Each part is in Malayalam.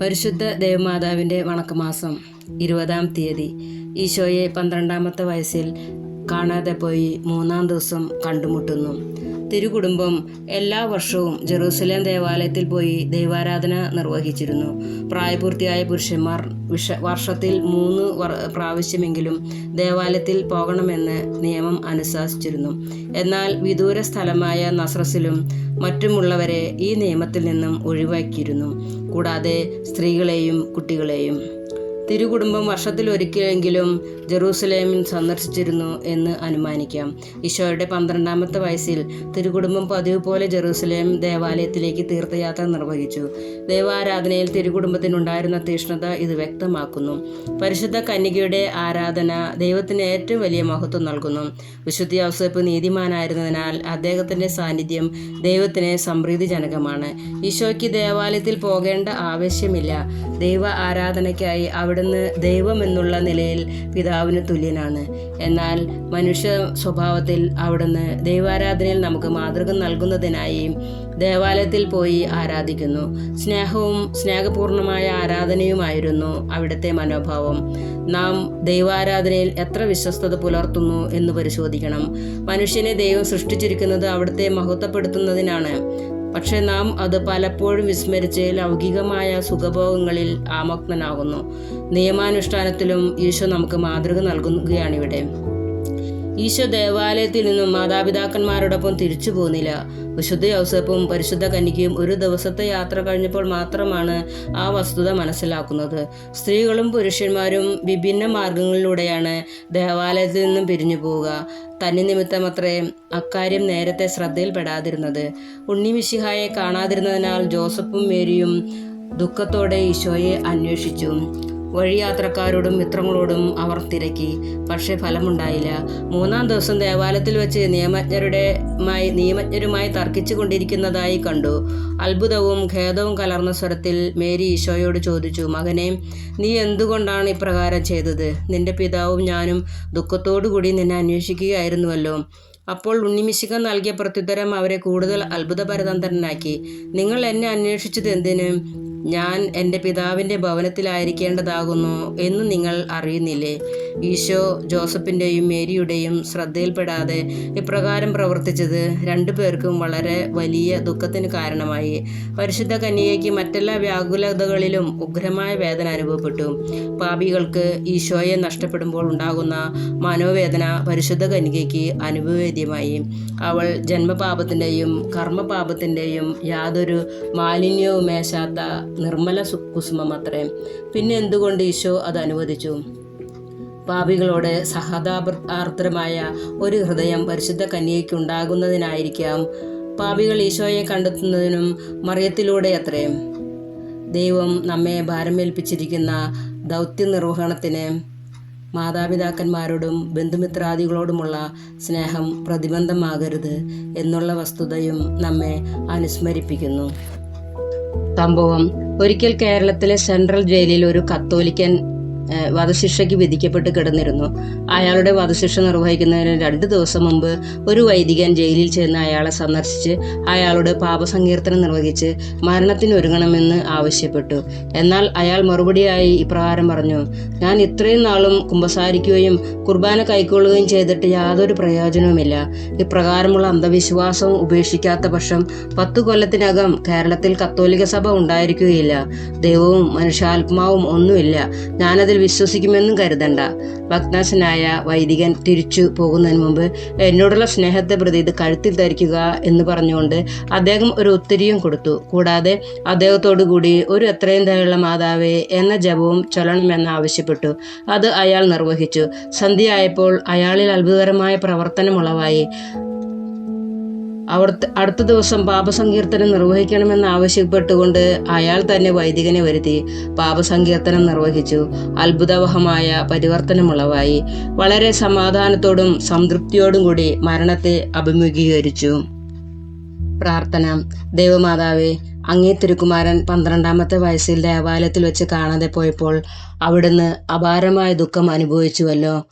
പരിശുദ്ധ ദേവമാതാവിന്റെ വണക്കമാസം ഇരുപതാം തീയതി. ഈശോയെ പന്ത്രണ്ടാമത്തെ വയസ്സിൽ കാണാതെ പോയി മൂന്നാം ദിവസം കണ്ടുമുട്ടുന്നു. തിരുകുടുംബം എല്ലാ വർഷവും ജെറൂസലേം ദേവാലയത്തിൽ പോയി ദൈവാരാധന നിർവഹിച്ചിരുന്നു. പ്രായപൂർത്തിയായ പുരുഷന്മാർ വിഷ വർഷത്തിൽ മൂന്ന് പ്രാവശ്യമെങ്കിലും ദേവാലയത്തിൽ പോകണമെന്ന് നിയമം അനുശാസിച്ചിരുന്നു. എന്നാൽ വിദൂര സ്ഥലമായ നസ്രസിലും മറ്റുമുള്ളവരെ ഈ നിയമത്തിൽ നിന്നും ഒഴിവാക്കിയിരുന്നു. കൂടാതെ സ്ത്രീകളെയും കുട്ടികളെയും തിരുകുടുംബം വർഷത്തിൽ ഒരിക്കലെങ്കിലും ജെറൂസലേമിൽ സന്ദർശിച്ചിരുന്നു എന്ന് അനുമാനിക്കാം. ഈശോയുടെ പന്ത്രണ്ടാമത്തെ വയസ്സിൽ തിരുകുടുംബം പതിവ് പോലെ ജെറൂസലേം ദേവാലയത്തിലേക്ക് തീർത്ഥയാത്ര നിർവഹിച്ചു. ദൈവാരാധനയിൽ തിരുകുടുംബത്തിനുണ്ടായിരുന്ന തീഷ്ണത ഇത് വ്യക്തമാക്കുന്നു. പരിശുദ്ധ കന്യകയുടെ ആരാധന ദൈവത്തിന് ഏറ്റവും വലിയ മഹത്വം നൽകുന്നു. വിശുദ്ധി ഔസേപ്പ് നീതിമാനായിരുന്നതിനാൽ അദ്ദേഹത്തിന്റെ സാന്നിധ്യം ദൈവത്തിന് സംപ്രീതിജനകമാണ്. ഈശോയ്ക്ക് ദേവാലയത്തിൽ പോകേണ്ട ആവശ്യമില്ല. ദൈവ ആരാധനയ്ക്കായി അവിടുന്ന് ദൈവമെന്നുള്ള നിലയിൽ പിതാവിന് തുല്യനാണ്. എന്നാൽ മനുഷ്യ സ്വഭാവത്തിൽ അവിടുന്ന് ദൈവാരാധനയിൽ നമുക്ക് മാതൃക നൽകുന്നതിനായി ദേവാലയത്തിൽ പോയി ആരാധിക്കുന്നു. സ്നേഹവും സ്നേഹപൂർണമായ ആരാധനയുമായിരുന്നു അവിടുത്തെ മനോഭാവം. നാം ദൈവാരാധനയിൽ എത്ര വിശ്വസ്തത പുലർത്തുന്നു എന്ന് പരിശോധിക്കണം. മനുഷ്യനെ ദൈവം സൃഷ്ടിച്ചിരിക്കുന്നത് അവിടുത്തെ മഹത്വപ്പെടുത്തുന്നതിനാണ്. പക്ഷെ നാം അത് പലപ്പോഴും വിസ്മരിച്ച് ലൗകികമായ സുഖഭോഗങ്ങളിൽ ആമഗ്നനാകുന്നു. നിയമാനുഷ്ഠാനത്തിലും ഈശോ നമുക്ക് മാതൃക നൽകുകയാണിവിടെ. ഈശോ ദേവാലയത്തിൽ നിന്നും മാതാപിതാക്കന്മാരോടൊപ്പം തിരിച്ചു പോന്നില്ല. വിശുദ്ധ യൗസപ്പും പരിശുദ്ധ കന്യകയും ഒരു ദിവസത്തെ യാത്ര കഴിഞ്ഞപ്പോൾ മാത്രമാണ് ആ വസ്തുത മനസ്സിലാക്കുന്നത്. സ്ത്രീകളും പുരുഷന്മാരും വിഭിന്ന മാർഗങ്ങളിലൂടെയാണ് ദേവാലയത്തിൽ നിന്നും പിരിഞ്ഞു പോവുക. തന്നെ നിമിത്തമത്രേ അക്കാര്യം നേരത്തെ ശ്രദ്ധയിൽപ്പെടാതിരുന്നത്. ഉണ്ണിമിശിഹായെ കാണാതിരുന്നതിനാൽ ജോസഫും മേരിയും ദുഃഖത്തോടെ ഈശോയെ അന്വേഷിച്ചു. വഴിയാത്രക്കാരോടും മിത്രങ്ങളോടും അവർ തിരക്കി. പക്ഷേ ഫലമുണ്ടായില്ല. മൂന്നാം ദിവസം ദേവാലയത്തിൽ വെച്ച് നിയമജ്ഞരുടെ നിയമജ്ഞരുമായി തർക്കിച്ചു കൊണ്ടിരിക്കുന്നതായി കണ്ടു. അത്ഭുതവും ഖേദവും കലർന്ന സ്വരത്തിൽ മേരി ഈശോയോട് ചോദിച്ചു മകനെ നീ എന്തുകൊണ്ടാണ് ഇപ്രകാരം ചെയ്തത്? നിന്റെ പിതാവും ഞാനും ദുഃഖത്തോടുകൂടി നിന്നെ അന്വേഷിക്കുകയായിരുന്നുവല്ലോ. അപ്പോൾ ഉണ്ണിമിശിക നൽകിയ പ്രത്യുത്തരം അവരെ കൂടുതൽ അത്ഭുതപരതന്ത്രനാക്കി. നിങ്ങൾ എന്നെ അന്വേഷിച്ചത് എന്തിന്? ഞാൻ എന്റെ പിതാവിന്റെ ഭവനത്തിലായിരിക്കേണ്ടതാകുന്നു എന്ന് നിങ്ങൾ അറിയുന്നില്ലേ? ഈശോ ജോസഫിന്റെയും മേരിയുടെയും ശ്രദ്ധയിൽപ്പെടാതെ ഇപ്രകാരം പ്രവർത്തിച്ചത് രണ്ടു പേർക്കും വളരെ വലിയ ദുഃഖത്തിന് കാരണമായി. പരിശുദ്ധ കന്യകയ്ക്ക് മറ്റെല്ലാ വ്യാകുലതകളിലും ഉഗ്രമായ വേദന അനുഭവപ്പെട്ടു. പാപികൾക്ക് ഈശോയെ നഷ്ടപ്പെടുമ്പോൾ ഉണ്ടാകുന്ന മനോവേദന പരിശുദ്ധ കന്യകയ്ക്ക് അനുഭവേദ്യമായി. അവൾ ജന്മപാപത്തിന്റെയും കർമ്മപാപത്തിന്റെയും യാതൊരു മാലിന്യവുമേശാത്ത നിർമ്മല കുസുമം കുസുമമത്രേ പിന്നെ എന്തുകൊണ്ട് ഈശോ അത് അനുവദിച്ചു? പാപികളോട് സഹതാപാർദ്രമായ ഒരു ഹൃദയം പരിശുദ്ധ കന്യയ്ക്കുണ്ടാകുന്നതിനായിരിക്കാം പാപികൾ ഈശോയെ കണ്ടെത്തുന്നതിനും മറിയത്തിലൂടെ അത്രയും ദൈവം നമ്മെ ഭാരമേൽപ്പിച്ചിരിക്കുന്ന ദൗത്യ നിർവഹണത്തിന് മാതാപിതാക്കന്മാരോടും ബന്ധുമിത്രാദികളോടുമുള്ള സ്നേഹം പ്രതിബന്ധമാകരുത് എന്നുള്ള വസ്തുതയും നമ്മെ അനുസ്മരിപ്പിക്കുന്നു. സംഭവം. ഒരിക്കൽ കേരളത്തിലെ സെൻട്രൽ ജയിലിൽ ഒരു കത്തോലിക്കൻ വധശിക്ഷയ്ക്ക് വിധിക്കപ്പെട്ട് കിടന്നിരുന്നു. അയാളുടെ വധശിക്ഷ നിർവഹിക്കുന്നതിന് രണ്ട് ദിവസം മുമ്പ് ഒരു വൈദികൻ ജയിലിൽ ചെന്ന് അയാളെ സന്ദർശിച്ച് അയാളോട് പാപസങ്കീർത്തനം നിർവഹിച്ച് മരണത്തിന് ഒരുങ്ങണമെന്ന് ആവശ്യപ്പെട്ടു. എന്നാൽ അയാൾ മറുപടിയായി ഇപ്രകാരം പറഞ്ഞു ഞാൻ ഇത്രയും നാളും കുമ്പസാരിക്കുകയും കുർബാന കൈക്കൊള്ളുകയും ചെയ്തിട്ട് യാതൊരു പ്രയോജനവുമില്ല. ഇപ്രകാരമുള്ള അന്ധവിശ്വാസവും ഉപേക്ഷിക്കാത്ത പക്ഷം പത്തു കൊല്ലത്തിനകം കേരളത്തിൽ കത്തോലിക സഭ ഉണ്ടായിരിക്കുകയില്ല. ദൈവവും മനുഷ്യാത്മാവും ഒന്നുമില്ല. ഞാനതിൽ വിശ്വസിക്കുമെന്നും കരുതണ്ട. ഭക്തനാശനായ വൈദികൻ തിരിച്ചു പോകുന്നതിന് മുമ്പ് എന്നോടുള്ള സ്നേഹത്തെ പ്രതി ഇത് കഴുത്തിൽ ധരിക്കുക എന്ന് പറഞ്ഞുകൊണ്ട് അദ്ദേഹം ഒരു ഉത്തരിയും കൊടുത്തു. കൂടാതെ അദ്ദേഹത്തോടു കൂടി ഒരു എത്രയും ദയുള്ള മാതാവേ എന്ന ജപവും ചൊല്ലണമെന്ന് ആവശ്യപ്പെട്ടു. അത് അയാൾ നിർവഹിച്ചു. സന്ധ്യയായപ്പോൾ അയാളിൽ അത്ഭുതകരമായ പ്രവർത്തനം ഉളവായി അവർ അടുത്ത ദിവസം പാപസങ്കീർത്തനം നിർവഹിക്കണമെന്ന് ആവശ്യപ്പെട്ടുകൊണ്ട് അയാൾ തന്നെ വൈദികനെ വരുത്തി പാപസങ്കീർത്തനം നിർവഹിച്ചു. അത്ഭുതവഹമായ പരിവർത്തനമുളവായി. വളരെ സമാധാനത്തോടും സംതൃപ്തിയോടും കൂടി മരണത്തെ അഭിമുഖീകരിച്ചു. പ്രാർത്ഥന. ദേവമാതാവേ അങ്ങേ തിരുക്കുമാരൻ പന്ത്രണ്ടാമത്തെ വയസ്സിൽ ദേവാലയത്തിൽ വെച്ച് കാണാതെ പോയപ്പോൾ അവിടുന്ന് അപാരമായ ദുഃഖം അനുഭവിച്ചുവല്ലോ.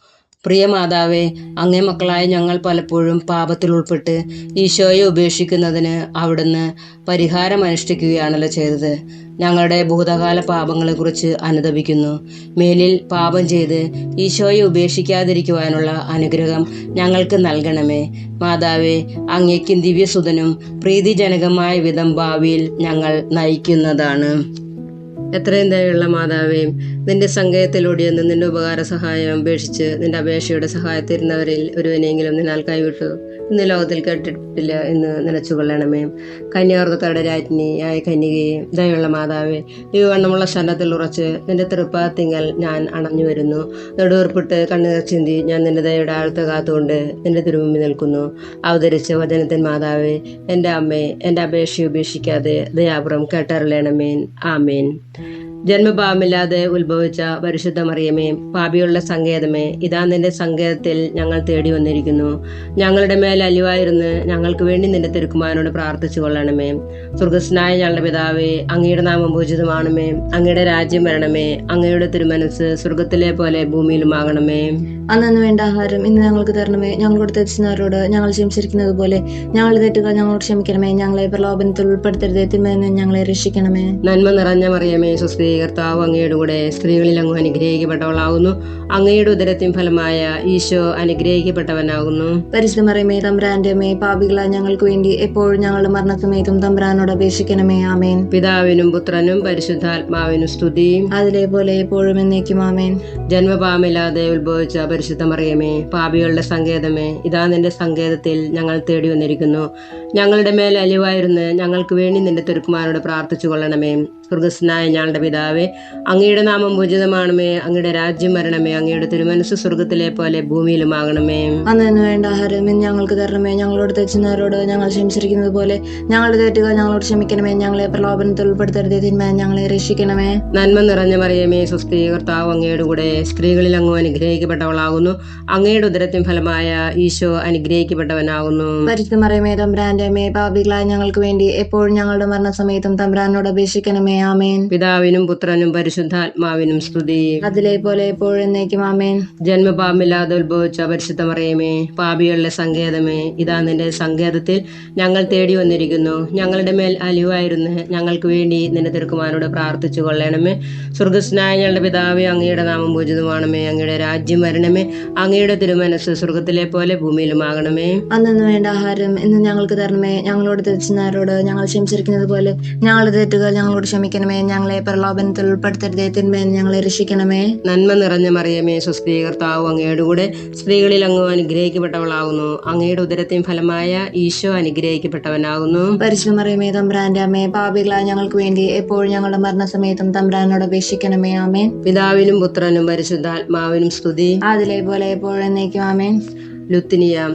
പ്രിയ മാതാവേ അങ്ങേ മക്കളായ ഞങ്ങൾ പലപ്പോഴും പാപത്തിൽ ഉൾപ്പെട്ട് ഈശോയെ ഉപേക്ഷിക്കുന്നതിന് അവിടുന്ന് പരിഹാരം അനുഷ്ഠിക്കുകയാണല്ലോ ചെയ്തത്. ഞങ്ങളുടെ ഭൂതകാല പാപങ്ങളെക്കുറിച്ച് അനുദപിക്കുന്നു. മേലിൽ പാപം ചെയ്ത് ഈശോയെ ഉപേക്ഷിക്കാതിരിക്കുവാനുള്ള അനുഗ്രഹം ഞങ്ങൾക്ക് നൽകണമേ. മാതാവേ അങ്ങേക്കും ദിവ്യസുതനും പ്രീതിജനകമായ വിധം ഭാവിയിൽ ഞങ്ങൾ നയിക്കുന്നതാണ്. എത്രയും ദയുള്ള മാതാവേയും നിന്റെ സങ്കേതത്തിലൂടെ നിന്റെ ഉപകാര സഹായം അപേക്ഷിച്ച് നിന്റെ അപേക്ഷയുടെ സഹായത്തിരുന്നവരിൽ ഒരുവനെങ്കിലും നിന്നാൽ കൈവിട്ടു. ഇന്ന് ലോകത്തിൽ കേട്ടിട്ടില്ല എന്ന് നിലച്ചുകൊള്ളണമേ കൊള്ളണമേ. കന്യാർത്തക്കാരുടെ രാജ്ഞിയായ കന്യകയെ ദയുള്ള മാതാവേ ഈ വണ്ണമുള്ള ശരണത്തിൽ ഉറച്ച് നിന്റെ തൃപ്പാത്തിങ്കൽ ഞാൻ അണഞ്ഞു വരുന്നു. നെടുവേർപ്പിട്ട് കണ്ണീർ ചിന്തി ഞാൻ നിന്റെ ദയയുടെ ആഴത്ത് കാത്തുകൊണ്ട് നിന്റെ തിരുമുമ്പിൽ നിൽക്കുന്നു. അവതരിച്ച വചനത്തിൻ മാതാവേ എന്റെ അമ്മേ എന്റെ അപേക്ഷ ഉപേക്ഷിക്കാതെ ദയാപുറം കേട്ടറിയണമേൻ ആമേൻ. ജന്മഭാവമില്ലാതെ ഉത്ഭവിച്ച പരിശുദ്ധ മറിയമേ പാപിയുള്ള സങ്കേതമേ ഇതാ നിന്റെ സങ്കേതത്തിൽ ഞങ്ങൾ തേടി വന്നിരിക്കുന്നു. ഞങ്ങളുടെ മേൽ അലിവായിരുന്ന് ഞങ്ങൾക്ക് വേണ്ടി നിന്റെ തിരുക്കുമാരനോട് പ്രാർത്ഥിച്ചു കൊള്ളണമേ. സ്വർഗസ്നായ ഞങ്ങളുടെ പിതാവേ അങ്ങയുടെ നാമം പൂജിതമാണമേ. അങ്ങയുടെ രാജ്യം വരണമേ. അങ്ങയുടെ തിരുമനസ് സ്വർഗത്തിലെ പോലെ ഭൂമിയിലുമാകണമേ. അന്നു വേണ്ട ആഹാരം ഇന്ന് ഞങ്ങൾക്ക് തരണമേ. ഞങ്ങളോട് തെറ്റിച്ചവരോട് ഞങ്ങൾ ക്ഷമിച്ചിരിക്കുന്നത് പോലെ ഞങ്ങൾ തെറ്റുകൾ ഞങ്ങളോട് ക്ഷമിക്കണമേ. ഞങ്ങളെ പ്രലോഭനത്തിൽ ഉൾപ്പെടുത്തരുതേ. തിന്മയിൽ ഞങ്ങളെ രക്ഷിക്കണമേ. നന്മ നിറഞ്ഞ മറിയമേ സുസ്ത്രീകർത്താവ് കർത്താവ് അങ്ങയുടെ കൂടെ സ്ത്രീകളിൽ അങ്ങ് അനുഗ്രഹിക്കപ്പെട്ടവളാകുന്നു അങ്ങയുടെ ഉദരത്തിൻ ഫലമായ ഈശോ അനുഗ്രഹിക്കപ്പെട്ടവനാകുന്നു പരിശുദ്ധ മറിയമേ തമ്പ്രാന്റെ അമ്മേ പാപികള ഞങ്ങൾക്ക് വേണ്ടി എപ്പോഴും ഞങ്ങളുടെ മരണസമയത്തും തമ്പ്രാനോട് അപേക്ഷിക്കണമേ ആമേൻ. പിതാവിനും പുത്രനും പരിശുദ്ധാത്മാവിനും സ്തുതിയും. അതിലെ പോലെ എപ്പോഴും എന്നേക്കും ആമേൻ. ജന്മപാമില്ലാതെ ഉത്ഭവിച്ച പരിശുദ്ധ മറിയമേ പാപികളുടെ സങ്കേതമേ ഇതാ നിന്റെ സങ്കേതത്തിൽ ഞങ്ങൾ തേടി വന്നിരിക്കുന്നു. ഞങ്ങളുടെ മേൽ അലിവായിരുന്ന് ഞങ്ങൾക്ക് വേണ്ടി നിന്റെ തിരുക്കുമാരോട് പ്രാർത്ഥിച്ചു കൊള്ളണമേ സ്വർഗസ്നായ ഞങ്ങളുടെ പിതാവേ അങ്ങയുടെ നാമം പൂജിതമാണമേ അങ്ങയുടെ രാജ്യം വരണമേ അങ്ങയുടെ തിരുമനസ് സ്വർഗത്തിലെ പോലെ ഭൂമിയിലുമാകണമേ. അന്നു വേണ്ട ആഹാരം ഇന്ന് ഞങ്ങൾക്ക് തരണമേ ഞങ്ങളോട് തെച്ചുന്നവരോട് ഞങ്ങൾ ക്ഷമിച്ചിരിക്കുന്നത് പോലെ ഞങ്ങളുടെ തെറ്റുകൾ ഞങ്ങളോട് ക്ഷമിക്കണമേ ഞങ്ങളെ പ്രലോഭനത്തിൽ ഉൾപ്പെടുത്തരുതേ തിന്മ ഞങ്ങളെ രക്ഷിക്കണമേ. നന്മ നിറഞ്ഞ മറിയമേ സ്വസ്തി കർത്താവ് അങ്ങയുടെ കൂടെ സ്ത്രീകളിൽ അങ്ങ് അനുഗ്രഹിക്കപ്പെട്ടവളാകുന്നു. അങ്ങയുടെ ഉദരത്തിൻ ഫലമായ ഈശോ അനുഗ്രഹിക്കപ്പെട്ടവനാകുന്നു. പരിശുദ്ധ മറിയമേ തമ്പ്രാന്റെ മേ പാപികളായ ഞങ്ങൾക്ക് വേണ്ടി എപ്പോഴും ഞങ്ങളുടെ മരണസമയത്തും തമ്പ്രാനോട് അപേക്ഷിക്കണമേ. ആമേൻ. പിതാവിനും പുത്രനും പരിശുദ്ധാത്മാവിനും സ്തുതി. അതിലെ പോലെ എപ്പോഴെന്നേക്കും ആമേൻ. ജന്മപാമില്ലാതെ ഉത്ഭവിച്ച പരിശുദ്ധമറിയമേ പാപികളുടെ സങ്കേതമേ ഇതാ നിന്റെ സങ്കേതത്തിൽ ഞങ്ങൾ തേടി വന്നിരിക്കുന്നു. ഞങ്ങളുടെ മേൽ അലിവായിരുന്നു ഞങ്ങൾക്ക് വേണ്ടി നിന്റെ തിരുക്കുമാരോട് പ്രാർത്ഥിച്ചു കൊള്ളണമേ. സ്വർഗസ്നായ ഞങ്ങളുടെ പിതാവേ അങ്ങയുടെ നാമം പൂജിതമാണമേ. അങ്ങയുടെ രാജ്യം വരണമേ. അങ്ങയുടെ തിരുമനസ് സ്വർഗത്തിലെ പോലെ ഭൂമിയിലുമാകണമേ. അന്നു വേണ്ട ആഹാരം ഇന്ന് ഞങ്ങൾക്ക് തരണമേ. ഞങ്ങളോട് തിരിച്ചുനാരോട് ഞങ്ങൾ ക്ഷമിച്ചിരിക്കുന്നത് പോലെ ഞങ്ങളുടെ തെറ്റുകൾ ഞങ്ങളോട് ക്ഷമിക്കണമേ ഞങ്ങളെ പ്രലോഭനത്തിൽ ഉൾപ്പെടുത്തരുതേ. തിന്മേൽ ഞങ്ങളെ രക്ഷിക്കണമേ. നന്മ നിറഞ്ഞ മറിയമേ സ്വസ്തി കർത്താവ് അങ്ങയുടെ കൂടെ സ്ത്രീകളിൽ അങ്ങ് അനുഗ്രഹിക്കപ്പെട്ടവളാകുന്നു അങ്ങയുടെ ഉദരത്തിൻ ഫലമായ ഈശോ അനുഗ്രഹിക്കപ്പെട്ടവനാകുന്നു പരിശുദ്ധ മറിയമേ തമ്പ്രാന്റെ അമ്മേ പാപികളായ ഞങ്ങൾക്ക് വേണ്ടി എപ്പോഴും ഞങ്ങളുടെ മരണസമയത്തും തമ്പ്രാനോട് അപേക്ഷിക്കണമേ. ആമേൻ. പിതാവിനും പുത്രനും പരിശുദ്ധാത്മാവിനും സ്തുതി. അതിലെ പോലെ എപ്പോഴും എന്നേക്കും ആമേൻ. ലുത്തിനിയ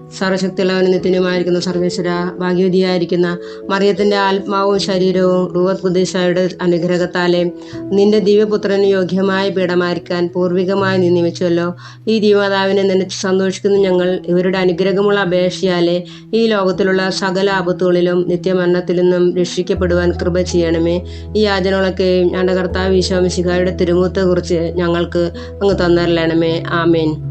സർവശക്തിയുള്ളവന് നിത്യനുമായിരിക്കുന്ന സർവേശ്വര ഭാഗ്യവതിയായിരിക്കുന്ന മറിയത്തിന്റെ ആത്മാവും ശരീരവും റൂവത് അനുഗ്രഹത്താലെ നിന്റെ ദിവ്യപുത്രന് യോഗ്യമായ പീഠമായിരിക്കാൻ പൂർവികമായി നീ നിയമിച്ചുവല്ലോ. ഈ ദിവമാതാവിനെ നനച്ച് സന്തോഷിക്കുന്ന ഞങ്ങൾ ഇവരുടെ അനുഗ്രഹമുള്ള അപേക്ഷയാലെ ഈ ലോകത്തിലുള്ള സകല ആപത്തുകളിലും നിത്യമരണത്തിൽ നിന്നും രക്ഷിക്കപ്പെടുവാൻ കൃപ ചെയ്യണമേ. ഈ യാചനകളൊക്കെ ഞങ്ങളുടെ കർത്താവ് ഈശോമിശിഖായുടെ തിരുമുഖത്തെക്കുറിച്ച് ഞങ്ങൾക്ക് അങ്ങ് തന്നരലണമേ ആമേൻ.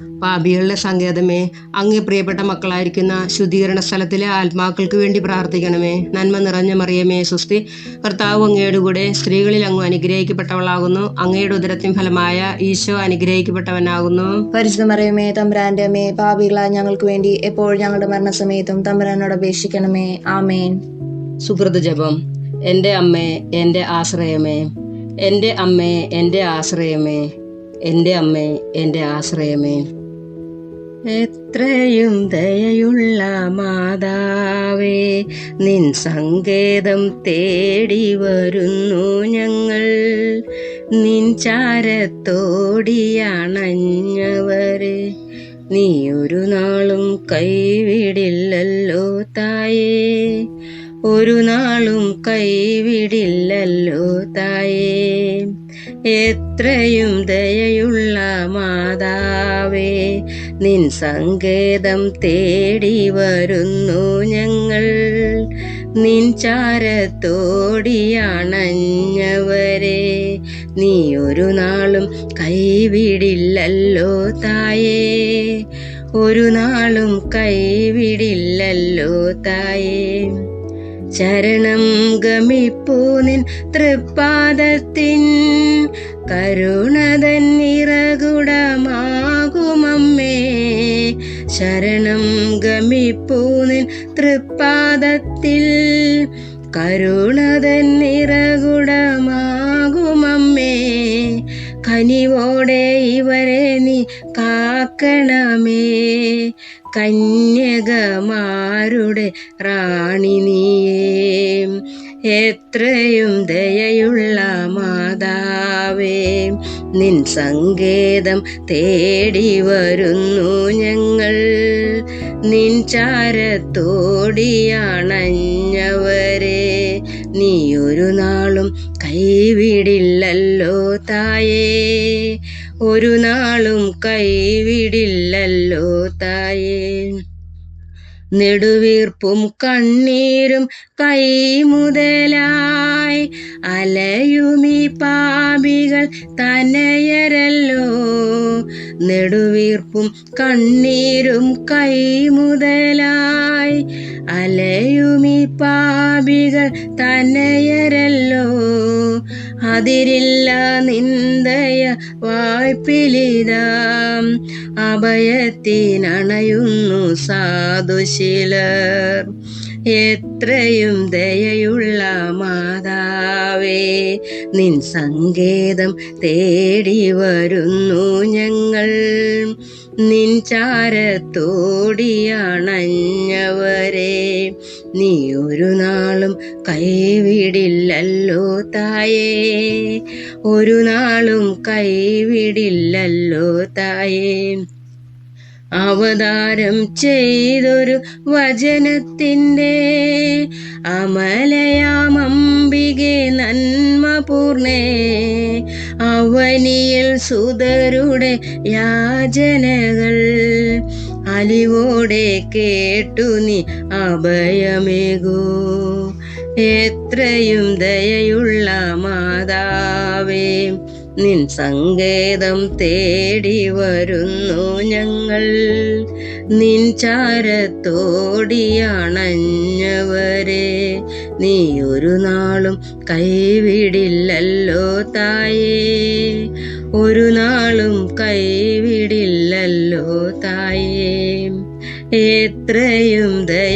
പാപികളുടെ സങ്കേതമേ അങ്ങേ പ്രിയപ്പെട്ട മക്കളായിരിക്കുന്ന ശുദ്ധീകരണ സ്ഥലത്തിലെ ആത്മാക്കൾക്ക് വേണ്ടി പ്രാർത്ഥിക്കണമേ. നന്മ നിറഞ്ഞ മറിയമേ സുസ്തി. കർത്താവ് അങ്ങയുടെ കൂടെ സ്ത്രീകളിൽ അങ്ങ് അനുഗ്രഹിക്കപ്പെട്ടവളാകുന്നു. അങ്ങയുടെ ഉദരത്തിൻ ഫലമായ ഈശോ അനുഗ്രഹിക്കപ്പെട്ടവനാകുന്നു. പരിശുദ്ധ മറിയമേ തമ്പ്രാന്റെ അമ്മേ പാപികളായ ഞങ്ങൾക്ക് വേണ്ടി എപ്പോൾ ഞങ്ങളുടെ മരണസമയത്തും തമ്പ്രാനോട് അപേക്ഷിക്കണമേ. ആമേൻ. സുഹൃത ജപം. എന്റെ അമ്മേ എന്റെ ആശ്രയമേ. എന്റെ അമ്മേ എന്റെ ആശ്രയമേ. എന്റെ അമ്മേ എന്റെ ആശ്രയമേ. എത്രയും ദയയുള്ള മാതാവേ നിൻ സങ്കേതം തേടി വരുന്നു ഞങ്ങൾ. നിൻ ചാരത്തോടിയണഞ്ഞവരെ നീ ഒരു നാളും കൈവിടില്ലല്ലോ തായേ. ഒരു നാളും കൈവിടില്ലല്ലോ തായേ. എത്രയും ദയയുള്ള മാതാവേ നിൻ സങ്കേതം തേടി വരുന്നു ഞങ്ങൾ. നിൻ ചാരത്തോടിയണഞ്ഞവരെ നീ ഒരു നാളും കൈവിടില്ലല്ലോ തായേ. ഒരു നാളും കൈവിടില്ലല്ലോ തായേ. ചരണം ഗമിപ്പൂ നിൻ തൃപ്പാദത്തിൻ കരുണതൻ നിറകുടമാകുമമ്മേ ശരണം ഗമിപ്പൂ നിൻ തൃപ്പാദത്തിൽ കരുണതൻ നിറകുടമാകുമമ്മേ. കനിവോടെ ഇവരെ നീ കാക്കണമേ. കന്യകമാരുടെ റാണി നീയേ. എത്രയും ദയയുള്ള മാതാവേ. നിൻ സങ്കേതം തേടി വരുന്നു ഞങ്ങൾ. നിൻ ചാരത്തോടിയണഞ്ഞവരെ നീ ഒരു നാളും കൈവിടില്ലല്ലോ തായേ. ഒരു നാളും കൈവിടില്ലല്ലോ തായേ. നെടുവീർപ്പും കണ്ണീരും കൈമുതലായി അലയുമീ പാപികൾ തനയരല്ലോ നെടുവീർപ്പും കണ്ണീരും കൈമുതലായി അലയുമീ പാപികൾ തനയരല്ലോ അതിരില്ല നിന്ദയ വായ്പിലിതാം. അഭയത്തിനണയുന്നു സാധുശീലർ. എത്രയും ദയയുള്ള മാതാവേ നിൻ സങ്കേതം തേടി വരുന്നു ഞങ്ങൾ. നിൻ ചാരത്തോടിയണഞ്ഞവരെ നീ ഒരു നാളും കൈവിടില്ലല്ലോ തായേ. ഒരു നാളും കൈവിടില്ലല്ലോ തായേ. അവതാരം ചെയ്തൊരു വചനത്തിന്റെ അമലയാമംബികെ നന്മ പൂർണേ. അവനിയിൽ സുതരുടെ യാചനകൾ അലിവോടെ കേട്ടു നീ അഭയമേകൂ. എത്രയും ദയയുള്ള മാതാവേ നിൻ സങ്കേതം തേടി വരുന്നു ഞങ്ങൾ. നിൻ ചാരത്തോടിയണഞ്ഞവരെ നീ ഒരു നാളും കൈവിടില്ലല്ലോ തായേ. ഒരു നാളും കൈവിടില്ലല്ലോ തായേ. എത്രയും ദയ